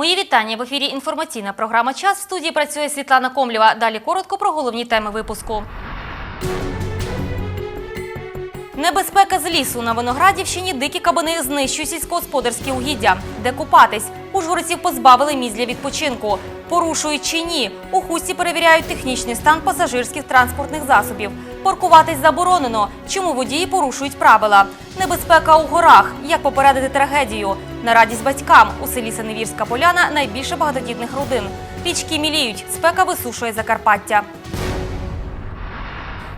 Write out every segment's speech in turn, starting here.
Мої вітання в ефірі. Інформаційна програма Час в студії працює Світлана Комлєва. Далі коротко про головні теми випуску. Небезпека з лісу на Виноградівщині дикі кабани знищують сільськогосподарські угіддя. Де купатись? Ужгородців позбавили місць для відпочинку. Порушують чи ні? У хусті перевіряють технічний стан пасажирських транспортних засобів. Паркуватись заборонено. Чому водії порушують правила? Небезпека у горах. Як попередити трагедію? На радість батькам у селі Синевірська Поляна найбільше багатодітних родин. Річки міліють. Спека висушує Закарпаття.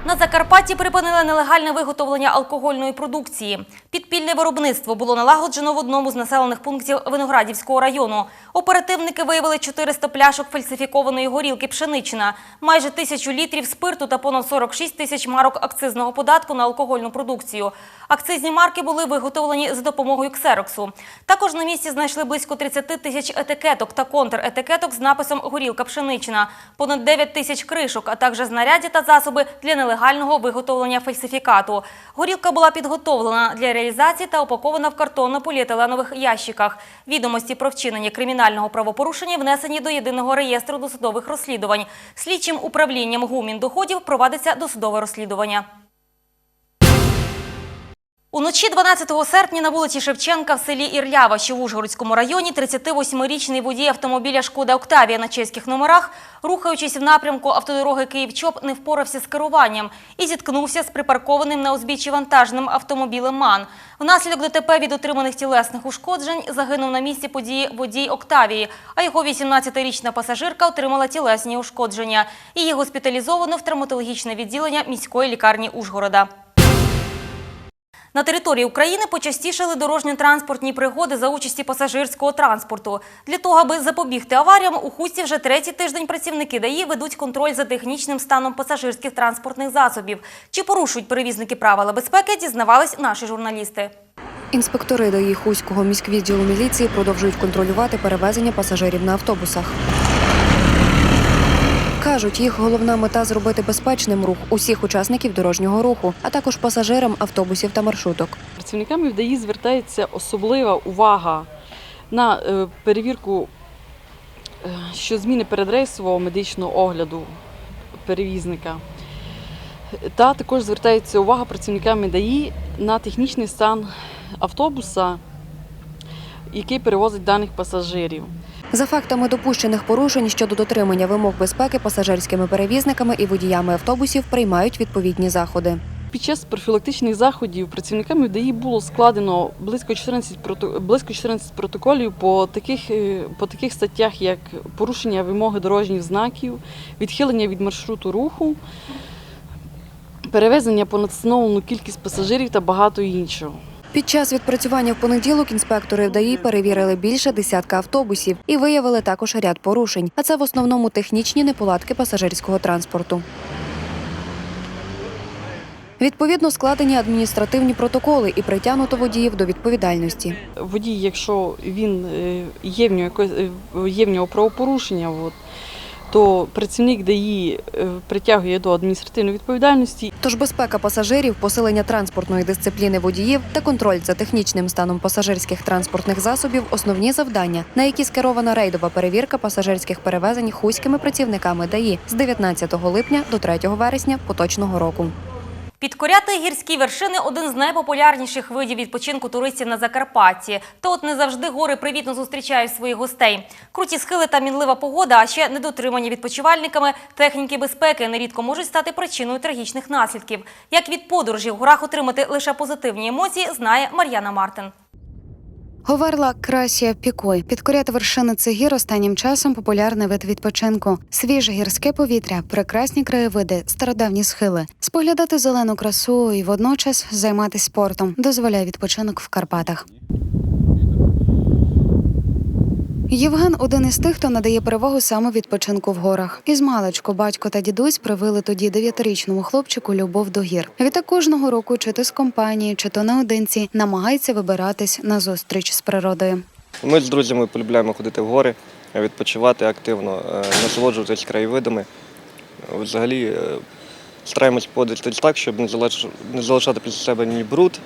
На Закарпатті припинили нелегальне виготовлення алкогольної продукції. Підпільне виробництво було налагоджено в одному з населених пунктів Виноградівського району. Оперативники виявили 400 пляшок фальсифікованої горілки пшенична, майже тисячу літрів спирту та понад 46 тисяч марок акцизного податку на алкогольну продукцію. Акцизні марки були виготовлені за допомогою ксероксу. Також на місці знайшли близько 30 тисяч етикеток та контр-етикеток з написом «Горілка пшенична», понад 9 тисяч кришок, а також знаряддя та засоби для нелегального виготовлення фальсифікату. Горілка була підготовлена для реалізації та упакована в картонно-поліетиленових ящиках. Відомості про вчинення кримінального правопорушення внесені до єдиного реєстру досудових розслідувань. Слідчим управлінням ГУМІНДоходів провадиться досудове розслідування. Уночі 12 серпня на вулиці Шевченка в селі Ірлява, що в Ужгородському районі, 38-річний водій автомобіля «Шкода Октавія» на чеських номерах, рухаючись в напрямку автодороги Київ-Чоп, не впорався з керуванням і зіткнувся з припаркованим на узбіччі вантажним автомобілем «МАН». Внаслідок ДТП від отриманих тілесних ушкоджень загинув на місці події водій Октавії, а його 18-річна пасажирка отримала тілесні ушкодження. Її госпіталізовано в травматологічне відділення міської лікарні Ужгорода. На території України почастішали дорожньо-транспортні пригоди за участі пасажирського транспорту. Для того, аби запобігти аваріям, у Хусті вже третій тиждень працівники ДАІ ведуть контроль за технічним станом пасажирських транспортних засобів. Чи порушують перевізники правила безпеки, дізнавались наші журналісти. Інспектори ДАІ Хуського міськвідділу міліції продовжують контролювати перевезення пасажирів на автобусах. Кажуть, їх головна мета зробити безпечним рух усіх учасників дорожнього руху, а також пасажирам автобусів та маршруток. Працівниками в ДАІ звертається особлива увага на е, перевірку е, щозміни передрейсового медичного огляду перевізника. Та також звертається увага працівниками ДАІ на технічний стан автобуса, який перевозить даних пасажирів. За фактами допущених порушень щодо дотримання вимог безпеки пасажирськими перевізниками і водіями автобусів приймають відповідні заходи. Під час профілактичних заходів працівниками ДАІ було складено близько 14, прото- близько 14 протоколів по таких, е, по таких статтях, як порушення вимоги дорожніх знаків, відхилення від маршруту руху, перевезення понад встановлену кількість пасажирів та багато іншого. Під час відпрацювання в понеділок інспектори ДАІ перевірили більше десятка автобусів і виявили також ряд порушень. А це в основному технічні неполадки пасажирського транспорту. Відповідно, складені адміністративні протоколи і притягнуто водіїв до відповідальності. Водій, якщо він е, є в нього е, є в нього правопорушення, от, то працівник ДАІ е, притягує до адміністративної відповідальності Тож безпека пасажирів, посилення транспортної дисципліни водіїв та контроль за технічним станом пасажирських транспортних засобів основні завдання, на які скерована рейдова перевірка пасажирських перевезень хуськими працівниками ДАІ з 19 липня до 3 вересня поточного року. Підкоряти гірські вершини – один з найпопулярніших видів відпочинку туристів на Закарпатті. Та от не завжди гори привітно зустрічають своїх гостей. Круті схили та мінлива погода, а ще недотримання відпочивальниками техніки безпеки нерідко можуть стати причиною трагічних наслідків. Як від подорожі в горах отримати лише позитивні емоції, знає Мар'яна Мартин. Говерла Красія Пікой. Підкоряти вершини цих гір останнім часом популярний вид відпочинку. Свіже гірське повітря, прекрасні краєвиди, стародавні схили. Споглядати зелену красу і водночас займатися спортом дозволяє відпочинок в Карпатах. Євген один із тих, хто надає перевагу саме відпочинку в горах. Із маличку батько та дідусь привили тоді дев'ятирічному хлопчику любов до гір. Відтак кожного року, чи то з компанії, чи то наодинці, намагається вибиратись на зустріч з природою. Ми з друзями полюбляємо ходити в гори, відпочивати активно, е, насолоджуватись краєвидами. Взагалі е, стараємось поводитись так, щоб не залишати після себе ні бруд,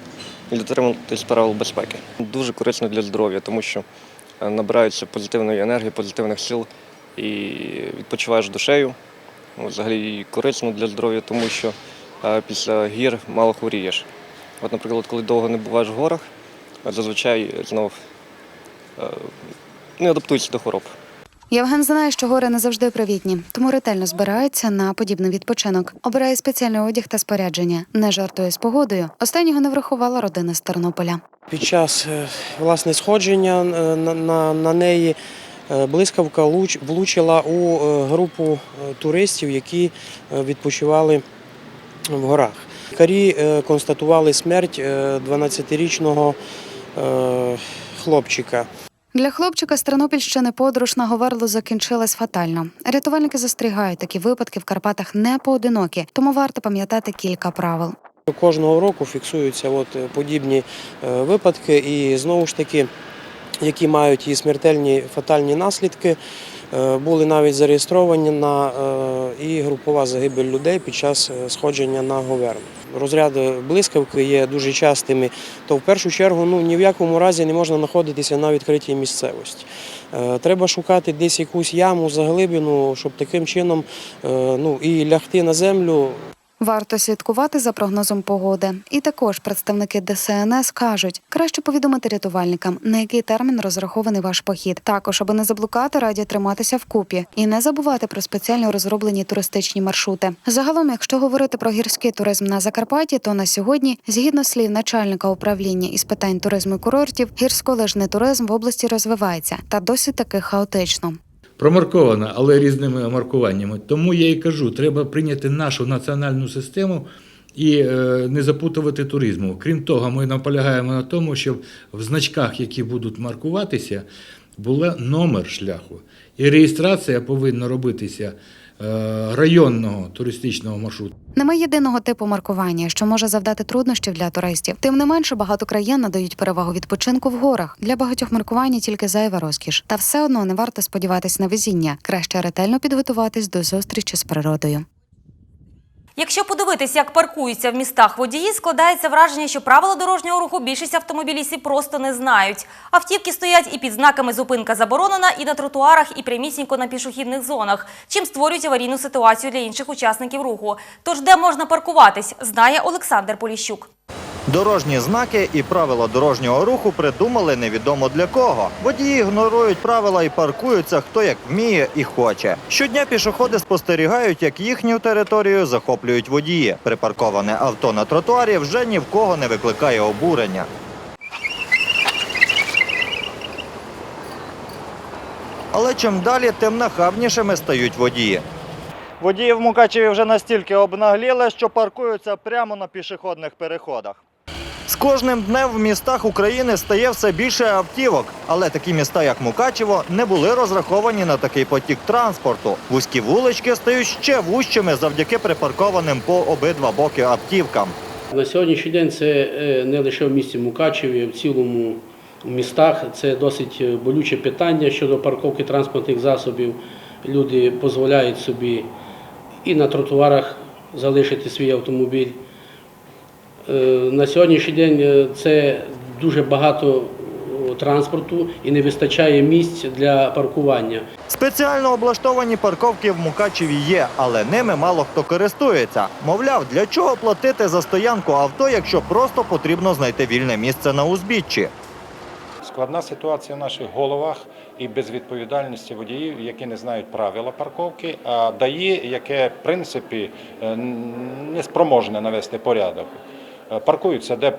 і дотримуватись правил безпеки. Дуже корисно для здоров'я, тому що е, набираються позитивної енергії, позитивних сил і відпочиваєш душею. Ну, Взагалі корисно для здоров'я, тому що е, після гір мало хворієш. От, наприклад, коли довго не буваєш в горах, е, зазвичай знов не адаптуєшся до хвороб. Євген знає, що гори не завжди привітні, тому ретельно збирається на подібний відпочинок. Обирає спеціальний одяг та спорядження, не жартує з погодою. Останнього не врахувала родина з Тернополя. Під час е, власне сходження е, на, на, на неї е, блискавка луч- влучила у групу туристів, які відпочивали в горах. Лікарі констатували смерть е, 12-річного е, хлопчика. Для хлопчика з Тернопільщини подорож на Говерлу закінчилась фатально. Рятувальники застерігають, такі випадки в Карпатах не поодинокі, тому варто пам'ятати кілька правил. Кожного року фіксуються от е, подібні е, випадки, і знову ж таки, які мають і смертельні фатальні наслідки, е, були навіть зареєстровані на і групова загибель людей під час сходження на Говерлу. Розряди блискавки є дуже частими, то в першу чергу ну, ні в якому разі не можна знаходитися на відкритій місцевості. Треба шукати десь якусь яму, заглибину, щоб таким чином ну, і лягти на землю Варто слідкувати за прогнозом погоди. І також представники ДСНС кажуть, краще повідомити рятувальникам, на який термін розрахований ваш похід. Також, аби не заблукати, раді триматися вкупі і не забувати про спеціально розроблені туристичні маршрути. Загалом, якщо говорити про гірський туризм на Закарпатті, то на сьогодні, згідно слів начальника управління із питань туризму і курортів, гірськолижний туризм в області розвивається та досить таки хаотично. Промаркована, але різними маркуваннями. Тому я і кажу, треба прийняти нашу національну систему і е, не запутувати туризму. Крім того, ми наполягаємо на тому, щоб в значках, які будуть маркуватися, був номер шляху. І реєстрація повинна робитися районного туристичного маршруту. Немає єдиного типу маркування, що може завдати труднощів для туристів. Тим не менше, багато країн надають перевагу відпочинку в горах. Для багатьох маркування тільки зайва розкіш. Та все одно не варто сподіватись на везіння. Краще ретельно підготуватись до зустрічі з природою. Якщо подивитися, як паркуються в містах водії, складається враження, що правила дорожнього руху більшість автомобілістів просто не знають. Автівки стоять і під знаками «зупинка заборонена», і на тротуарах, і прямісінько на пішохідних зонах, чим створюють аварійну ситуацію для інших учасників руху. Тож де можна паркуватись, знає Олександр Поліщук. Дорожні знаки і правила дорожнього руху придумали невідомо для кого. Водії ігнорують правила і паркуються хто як вміє і хоче. Щодня пішоходи спостерігають, як їхню територію захоплюють водії. Припарковане авто на тротуарі вже ні в кого не викликає обурення. Але чим далі, тим нахабнішими стають водії. Водії в Мукачеві вже настільки обнагліли, що паркуються прямо на пішохідних переходах. Кожним днем в містах України стає все більше автівок, але такі міста, як Мукачево, не були розраховані на такий потік транспорту. Вузькі вулички стають ще вущими завдяки припаркованим по обидва боки автівкам. На сьогоднішній день це е, не лише в місті Мукачеві, а в цілому в містах це досить е, болюче питання щодо парковки транспортних засобів. Люди дозволяють собі і на тротуарах залишити свій автомобіль. Е, На сьогоднішній день е, це дуже багато транспорту і не вистачає місць для паркування. Спеціально облаштовані парковки в Мукачеві є, але ними мало хто користується. Мовляв, для чого платити за стоянку авто, якщо просто потрібно знайти вільне місце на узбіччі. Складна ситуація в наших головах і безвідповідальності водіїв, які не знають правила парковки, а ДАІ, яке в принципі е, не спроможне навести порядок. Е, Паркуються де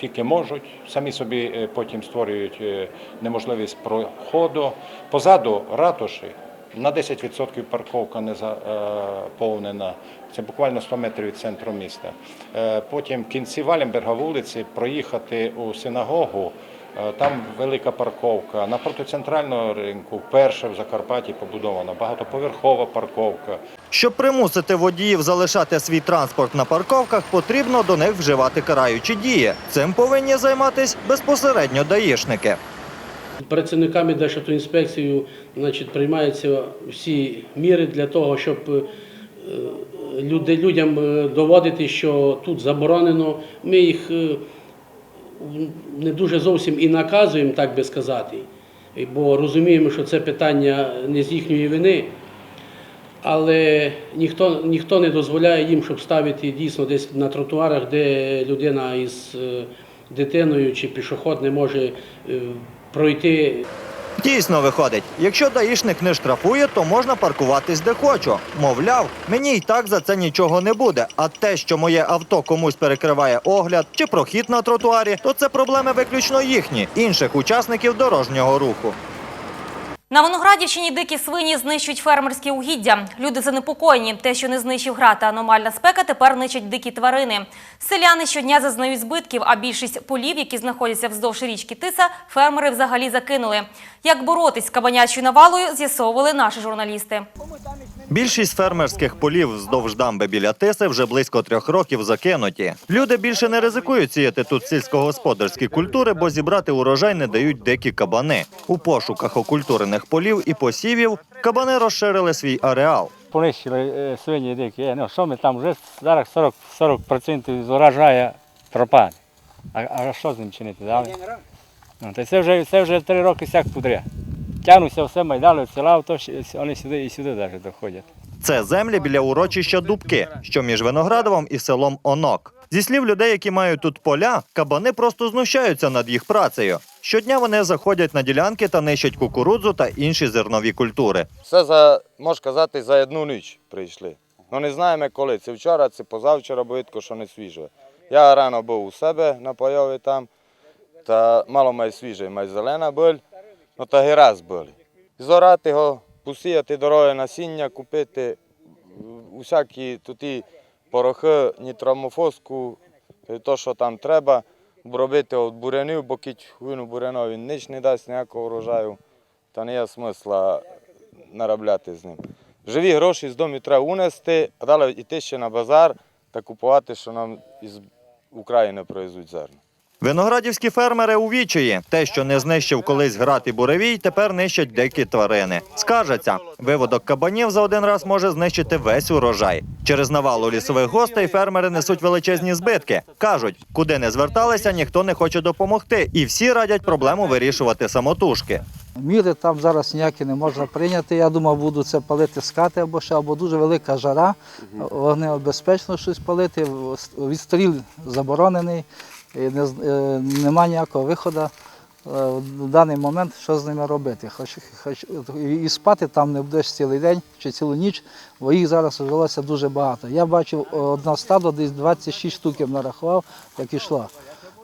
тільки можуть, самі собі е, потім створюють е, неможливість проходу. Позаду ратуші на 10% парковка не заповнена. Це буквально 100 метрів від центру міста. Потім в кінці Валімберга вулиці проїхати у синагогу. Там велика парковка. Напроти центрального ринку вперше в Закарпатті побудована багатоповерхова парковка. Щоб примусити водіїв залишати свій транспорт на парковках, потрібно до них вживати караючі дії. Цим повинні займатися безпосередньо даїшники. Працівниками Державтоінспекцією значить, приймаються всі міри для того, щоб е, люди, людям е, доводити, що тут заборонено. Ми їх е, не дуже зовсім і наказуємо, так би сказати. бо розуміємо, що це питання не з їхньої вини. Але ніхто, ніхто не дозволяє їм, щоб ставити дійсно десь на тротуарах, де людина із е, дитиною чи пішоход не може е, пройти Дійсно виходить, якщо даїшник не штрафує, то можна паркуватись де хочу. Мовляв, мені й так за це нічого не буде. А те, що моє авто комусь перекриває огляд чи прохід на тротуарі, то це проблеми виключно їхні, інших учасників дорожнього руху. На Воноградівщині дикі свині знищують фермерські угіддя. Люди занепокоєні. Те, що не знищив град та аномальна спека, тепер ничать дикі тварини. Селяни щодня зазнають збитків, а більшість полів, які знаходяться вздовж річки Тиса, фермери взагалі закинули. Як боротись з кабанячою навалою, з'ясовували наші журналісти. Більшість фермерських полів вздовж дамби біля Тиси вже близько трьох років закинуті. Люди більше не ризикують сіяти тут сільськогосподарські культури, бо зібрати урожай не дають дикі кабани. У пошуках окультурених полів і посівів кабани розширили свій ареал. Понищили е, свині дикі. Е, Ну, що ми там вже зараз 40%, 40% з урожаю пропаде. А, а що з ним чинити далі? Ну, це вже, це вже три роки сяк пудря. Тягнуться все майдали, села, то вони сюди і сюди навіть доходять. Це землі біля урочища Дубки, що між Виноградовом і селом Онок. Зі слів людей, які мають тут поля, кабани просто знущаються над їх працею. Щодня вони заходять на ділянки та нищать кукурудзу та інші зернові культури. Все за, можна казати, за одну ніч прийшли. Ну не знаємо коли. Це вчора, це позавчора, бо видко, що не свіже. Я рано був у себе на пайові там, та мало май свіже, май зелена буль, ну та і раз були. Зорати його, посіяти дороги насіння, купити усякі туті порохи, нітромофоску, то, що там треба, обробити від бурянів, бо кіть вину бурянові ніч не дасть ніякого врожаю, та не є смисла наробляти з ним. Живі гроші з дому треба унести, а далі йти ще на базар та купувати, що нам із України привезуть зерно. Виноградівські фермери у відчаї. Те, що не знищив колись град і буревій, тепер нищать дикі тварини. Скажеться, виводок кабанів за один раз може знищити весь урожай. Через навалу лісових гостей фермери несуть величезні збитки. Кажуть, куди не зверталися, ніхто не хоче допомогти, і всі радять проблему вирішувати самотужки. Міри там зараз ніякі не можна прийняти. Я думав, буду це палити з хати або ще, або дуже велика жара, вогнебезпечно щось палити, відстріл заборонений, і не, е, нема ніякого виходу. е, В даний момент що з ними робити? Хоч, хоч і- і спати там не будеш цілий день чи цілу ніч, бо їх зараз вжилося дуже багато. Я бачив е, одне стадо, десь 26 штуків нарахував, як ішло.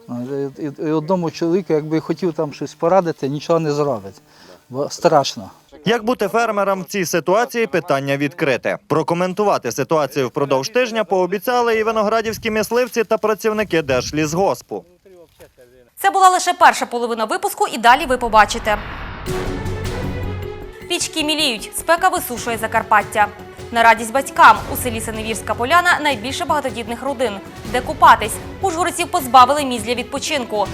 Е, І, і одному чоловіку, якби хотів там щось порадити, нічого не зробить, бо страшно. Як бути фермерам в цій ситуації? Питання відкрите. Прокоментувати ситуацію впродовж тижня пообіцяли і виноградівські мисливці та працівники Держлісгоспу. Це була лише перша половина випуску, і далі ви побачите. Річки міліють, спека висушує Закарпаття. На радість батькам у селі Синевірська Поляна найбільше багатодітних родин. Де купатись? Ужгородців позбавили місць для відпочинку.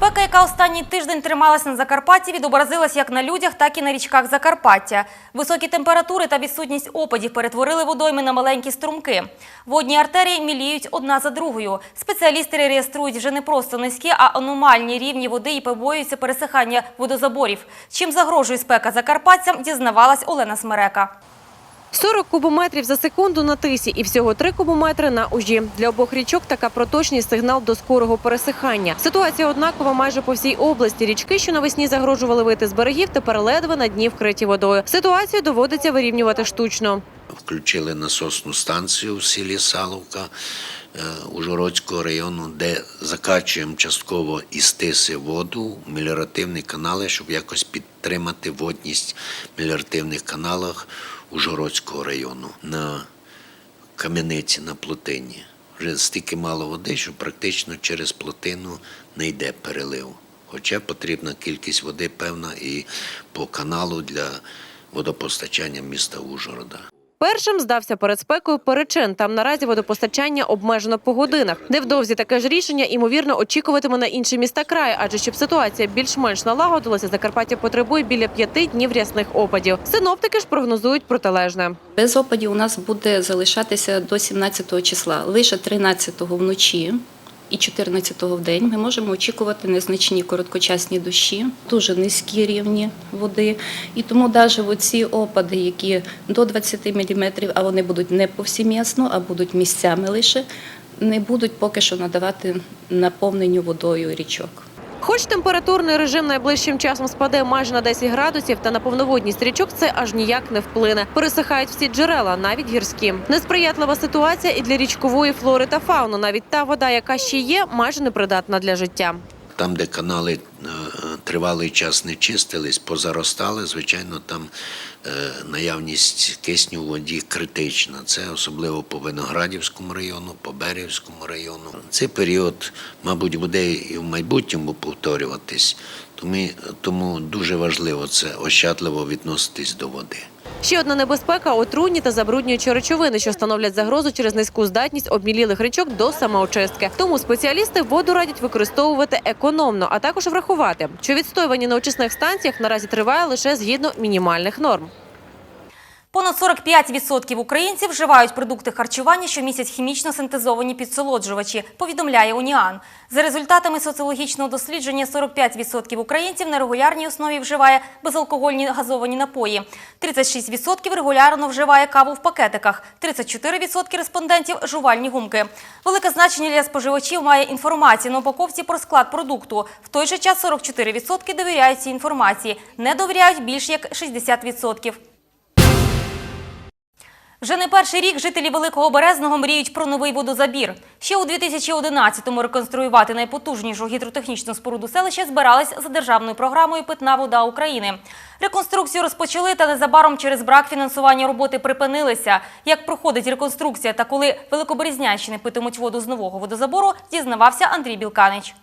Спека, яка останній тиждень трималася на Закарпатті, відобразилась як на людях, так і на річках Закарпаття. Високі температури та відсутність опадів перетворили водойми на маленькі струмки. Водні артерії міліють одна за другою. Спеціалісти реєструють вже не просто низькі, а аномальні рівні води і побоюються пересихання водозаборів. Чим загрожує спека закарпатцям, дізнавалась Олена Смерека. 40 кубометрів за секунду на тисі і всього 3 кубометри на ужі. Для обох річок така проточність сигнал до скорого пересихання. Ситуація однакова майже по всій області. Річки, що навесні загрожували вити з берегів, тепер ледве на дні вкриті водою. Ситуацію доводиться вирівнювати штучно. Включили насосну станцію в селі Саловка е, Ужгородського району, де закачуємо частково із тиси воду в меліоративні канали, щоб якось підтримати водність в меліоративних каналах Ужгородського району на кам'яниці на плотині. Вже стільки мало води, що практично через плотину не йде перелив. Хоча потрібна кількість води певна і по каналу для водопостачання міста Ужгорода. Першим здався перед спекою Перечин. Там наразі водопостачання обмежено по годинах. Невдовзі таке ж рішення ймовірно очікуватиме на інші міста краю, адже щоб ситуація більш-менш налагодилася, Закарпаття потребує біля п'яти днів рясних опадів. Синоптики ж прогнозують протилежне. Без опадів у нас буде залишатися до 17 числа. Лише 13-го вночі і 14-го в день ми можемо очікувати незначні короткочасні дощі, дуже низькі рівні води. І тому навіть оці опади, які до 20 мм, а вони будуть не повсімісно, а будуть місцями лише, не будуть поки що надавати наповненню водою річок. Хоч температурний режим найближчим часом спаде майже на 10 градусів, та на повноводність річок це аж ніяк не вплине. Пересихають всі джерела, навіть гірські. Несприятлива ситуація і для річкової флори та фауни. Навіть та вода, яка ще є, майже непридатна для життя. Там, де канали е, тривалий час не чистились, позаростали, звичайно, там е, наявність кисню в воді критична. Це особливо по Виноградівському району, по Берівському району. Цей період, мабуть, буде і в майбутньому повторюватись, тому, дуже важливо це ощадливо відноситись до води. Ще одна небезпека отруйні та забруднюючі речовини, що становлять загрозу через низьку здатність обмілілих річок до самоочистки. Тому спеціалісти воду радять використовувати економно, а також врахувати, що відстоювання на очисних станціях наразі триває лише згідно мінімальних норм. Понад 45% українців вживають продукти харчування, що містять хімічно синтезовані підсолоджувачі, повідомляє Уніан. За результатами соціологічного дослідження, 45% українців на регулярній основі вживає безалкогольні газовані напої. 36% регулярно вживає каву в пакетиках, 34% респондентів – жувальні гумки. Велике значення для споживачів має інформація на упаковці про склад продукту. В той же час 44% довіряють цій інформації, не довіряють більш як 60%. Вже не перший рік жителі Великого Березного мріють про новий водозабір. Ще у 2011-му реконструювати найпотужнішу гідротехнічну споруду селища збирались за державною програмою Питна вода України. Реконструкцію розпочали, та незабаром через брак фінансування роботи припинилися. Як проходить реконструкція та коли Великоберезнянщини питимуть воду з нового водозабору, дізнавався Андрій Білканич.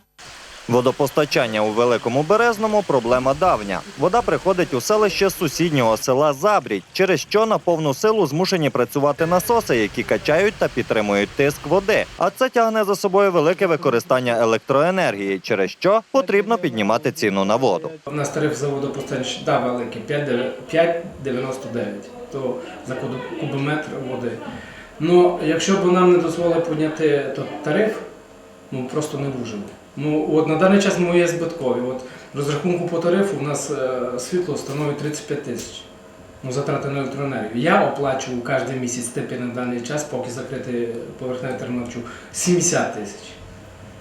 Водопостачання у Великому Березному проблема давня. Вода приходить у селище з сусіднього села Забрідь, через що на повну силу змушені працювати насоси, які качають та підтримують тиск води. А це тягне за собою велике використання електроенергії, через що потрібно піднімати ціну на воду. У нас тариф за водопостачання да, великий 5,99 то за кубометр води. Ну, якщо б нам не дозволили підняти то тариф, ну просто не вижимо. Ну, от на даний час ми є збиткові. От розрахунку по тарифу у нас е, світло становить 35 тисяч. Ну, затрати на електроенергію. Я оплачую кожен місяць тепі на даний час, поки закрити поверхневий термовчу, 70 тисяч.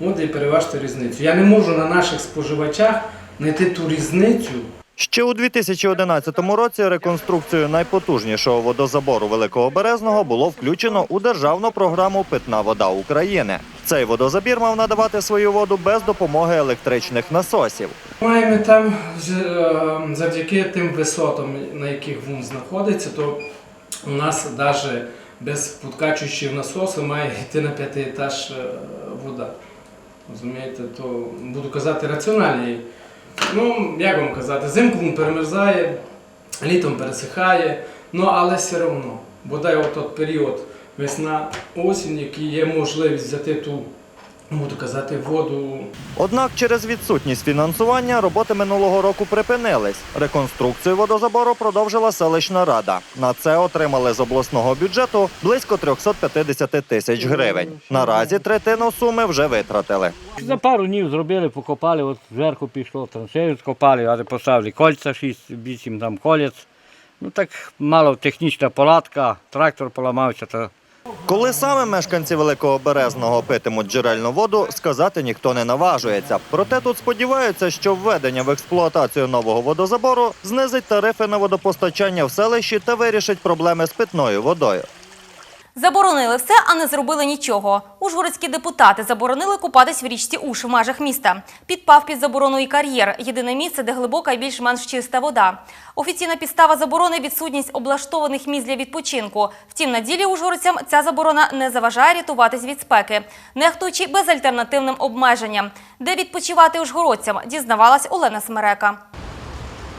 От і переважте різницю. Я не можу на наших споживачах знайти ту різницю. Ще у 2011 році реконструкцію найпотужнішого водозабору Великого Березного було включено у державну програму Питна вода України. Цей водозабір мав надавати свою воду без допомоги електричних насосів. Маємо там е, завдяки тим висотам, на яких він знаходиться, то у нас навіть без подкачуючих насосу має йти на п'ятий етаж е, вода. Розумієте, то буду казати раціональний. Ну, як вам казати, зимку він перемерзає, літом пересихає, ну але все одно. Бодай от той період весна, осінь, який є можливість взяти ту, буду казати, воду Однак через відсутність фінансування роботи минулого року припинились. Реконструкцію водозабору продовжила селищна рада. На це отримали з обласного бюджету близько 350 тисяч гривень. Наразі третину суми вже витратили. За пару днів зробили, покопали, от зверху пішло, траншею скопали, але поставили кольця 6-8 там колець. Ну так мало технічна палатка, трактор поламався, то Коли саме мешканці Великого Березного питимуть джерельну воду, сказати ніхто не наважується. Проте тут сподіваються, що введення в експлуатацію нового водозабору знизить тарифи на водопостачання в селищі та вирішить проблеми з питною водою. Заборонили все, а не зробили нічого. Ужгородські депутати заборонили купатись в річці Уш в межах міста. Підпав під заборону і кар'єр – єдине місце, де глибока і більш-менш чиста вода. Офіційна підстава заборони – відсутність облаштованих місць для відпочинку. Втім, на ділі ужгородцям ця заборона не заважає рятуватись від спеки, нехтуючи безальтернативним обмеженням. Де відпочивати ужгородцям, дізнавалась Олена Смерека.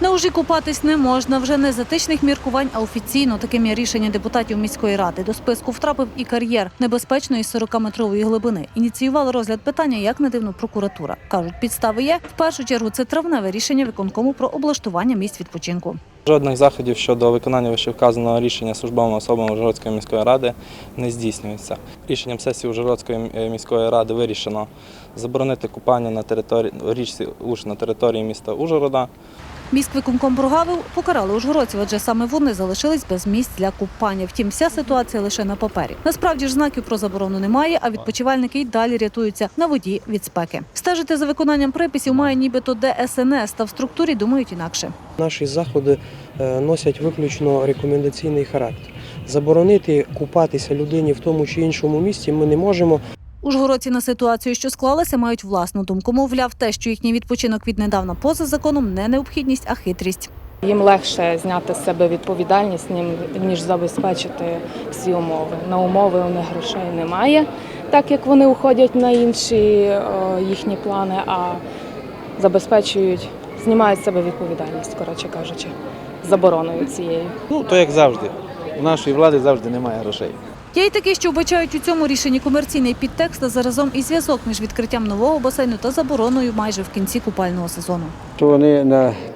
На ужі купатись не можна вже не з етичних міркувань, а офіційно таким є рішення депутатів міської ради. До списку втрапив і кар'єр небезпечної 40-метрової глибини. Ініціювала розгляд питання як не дивно прокуратура. кажуть, підстави є в першу чергу. Це травневе рішення виконкому про облаштування місць відпочинку. Жодних заходів щодо виконання вищевказаного рішення службовими особами Ужгородської міської ради не здійснюється. Рішенням сесії Ужгородської міської ради вирішено заборонити купання на території річці Уж на території міста Ужгорода. Міськвиконком Бургавив покарали ужгородців, адже саме вони залишились без місць для купання. Втім, вся ситуація лише на папері. Насправді ж знаків про заборону немає, а відпочивальники й далі рятуються на воді від спеки. Стежити за виконанням приписів має нібито ДСНС, та в структурі думають інакше. Наші заходи е, носять виключно рекомендаційний характер. Заборонити купатися людині в тому чи іншому місці ми не можемо. Ужгородці на ситуацію, що склалася, мають власну думку. Мовляв, те, що їхній відпочинок віднедавна поза законом, не необхідність, а хитрість. Їм легше зняти з себе відповідальність, ніж забезпечити всі умови. На умови у них грошей немає, так як вони уходять на інші їхні плани, а забезпечують, знімають з себе відповідальність, коротше кажучи, забороною цією. Ну, то як завжди. У нашої влади завжди немає грошей. Є й такі, що вбачають у цьому рішенні комерційний підтекст, а заразом і зв'язок між відкриттям нового басейну та забороною майже в кінці купального сезону. що вони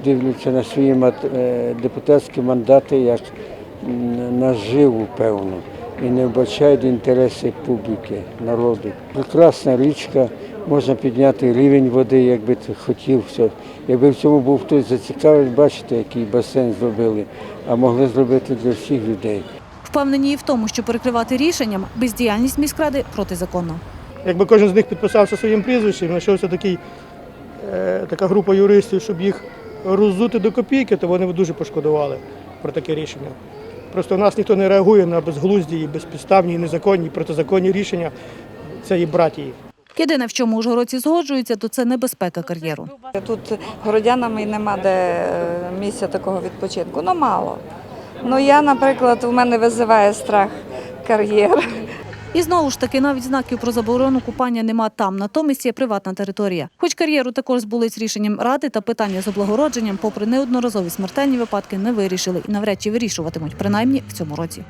дивляться на свої е, депутатські мандати як наживу, певно, і не вбачають інтереси публіки, народу. Прекрасна річка, можна підняти рівень води, якби ти хотів. Якби в цьому був хтось зацікавлений, бачите, який басейн зробили, а могли зробити для всіх людей. Впевнені і в тому, що перекривати рішенням бездіяльність міськради протизаконна. Якби кожен з них підписався своїм прізвищем, знайшовся такий, е, така група юристів, щоб їх роззути до копійки, то вони б дуже пошкодували про таке рішення. Просто в нас ніхто не реагує на безглузді, і безпідставні, і незаконні, і протизаконні рішення цієї братії. Єдине, в чому ужгородці згоджуються, то це небезпека кар'єру. Тут городянами нема де е, місця такого відпочинку. Ну мало. Ну я, наприклад, у мене визиває страх кар'єр. І знову ж таки, навіть знаків про заборону купання нема там. Натомість є приватна територія. Хоч кар'єру також збули з рішенням ради та питання з облагородженням, попри неодноразові смертельні випадки, не вирішили і навряд чи вирішуватимуть, принаймні в цьому році.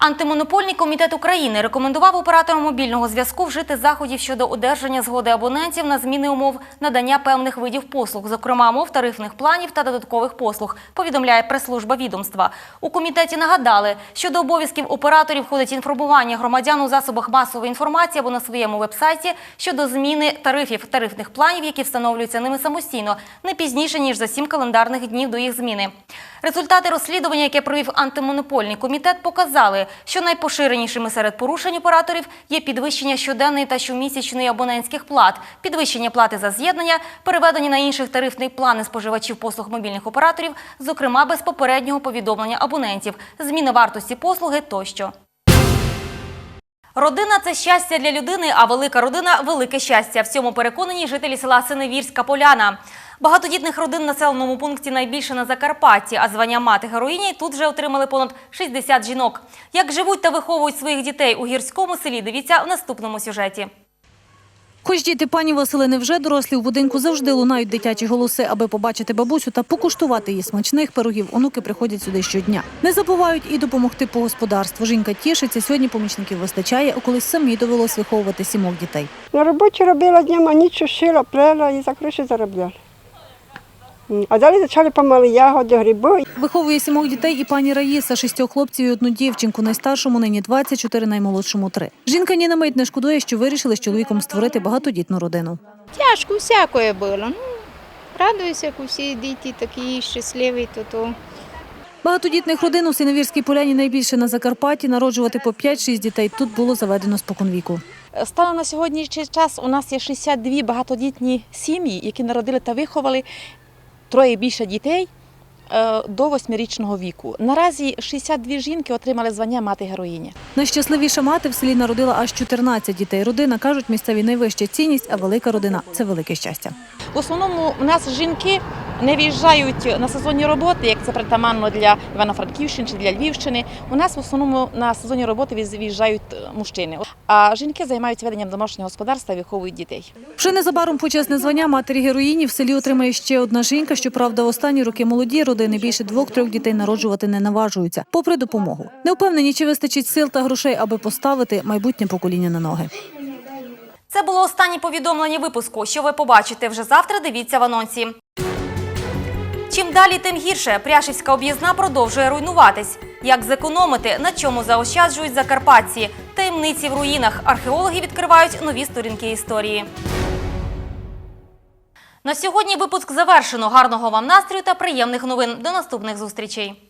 Антимонопольний комітет України рекомендував операторам мобільного зв'язку вжити заходів щодо одержання згоди абонентів на зміни умов надання певних видів послуг, зокрема мов тарифних планів та додаткових послуг, повідомляє прес-служба відомства. У комітеті нагадали, що до обов'язків операторів входить інформування громадян у засобах масової інформації або на своєму вебсайті щодо зміни тарифів тарифних планів, які встановлюються ними самостійно, не пізніше ніж за сім календарних днів до їх зміни. Результати розслідування, яке провів антимонопольний комітет, показали, що найпоширенішими серед порушень операторів є підвищення щоденної та щомісячної абонентських плат, підвищення плати за з'єднання, переведення на інших тарифний плани споживачів послуг мобільних операторів, зокрема без попереднього повідомлення абонентів, зміна вартості послуги тощо. Родина це щастя для людини, а велика родина велике щастя. В цьому переконані жителі села Синевірська Поляна. Багатодітних родин в населеному пункті найбільше на Закарпатті, а звання мати героїні тут вже отримали понад 60 жінок. Як живуть та виховують своїх дітей у гірському селі, дивіться в наступному сюжеті. Хоч діти пані Василини вже дорослі, у будинку завжди лунають дитячі голоси, аби побачити бабусю та покуштувати її смачних пирогів. Онуки приходять сюди щодня. Не забувають і допомогти по господарству. Жінка тішиться, сьогодні помічників вистачає, а колись самі довелось виховувати сімох дітей. На роботі робила днями, ніч шила, плела і за гроші заробляла. А далі почали помали ягоди, гриби. Виховує сімох дітей і пані Раїса, шістьох хлопців і одну дівчинку. Найстаршому нині 24, наймолодшому 3. Жінка ні на мить не шкодує, що вирішили з чоловіком створити багатодітну родину. Тяжко всякое було. Ну, радуюся, як усі діти такі щасливі, то то. Багатодітних родин у Синевірській поляні найбільше на Закарпатті. Народжувати по 5-6 дітей тут було заведено споконвіку. Станом на сьогоднішній час у нас є 62 багатодітні сім'ї, які народили та виховали троє більше дітей е, до восьмирічного віку. Наразі 62 жінки отримали звання мати героїні. Найщасливіша мати в селі народила аж 14 дітей. Родина, кажуть, місцеві найвища цінність, а велика родина – це велике щастя. В основному у нас жінки не виїжджають на сезонні роботи, як це притаманно для Івано-Франківщини чи для Львівщини. У нас в основному на сезонні роботи виїжджають е, мужчини. А жінки займаються веденням домашнього господарства і виховують дітей. Вже незабаром почесне звання матері героїні в селі отримає ще одна жінка. Щоправда, в останні роки молоді родини більше двох-трьох дітей народжувати не наважуються, попри допомогу. Не впевнені, чи вистачить сил та грошей, аби поставити майбутнє покоління на ноги. Це було останнє повідомлення випуску. Що ви побачите вже завтра, дивіться в анонсі. Чим далі, тим гірше. Пряшівська об'їзна продовжує руйнуватись. Як зекономити, на чому заощаджують закарпатці? Таємниці в руїнах. Археологи відкривають нові сторінки історії. На сьогодні випуск завершено. Гарного вам настрою та приємних новин. До наступних зустрічей.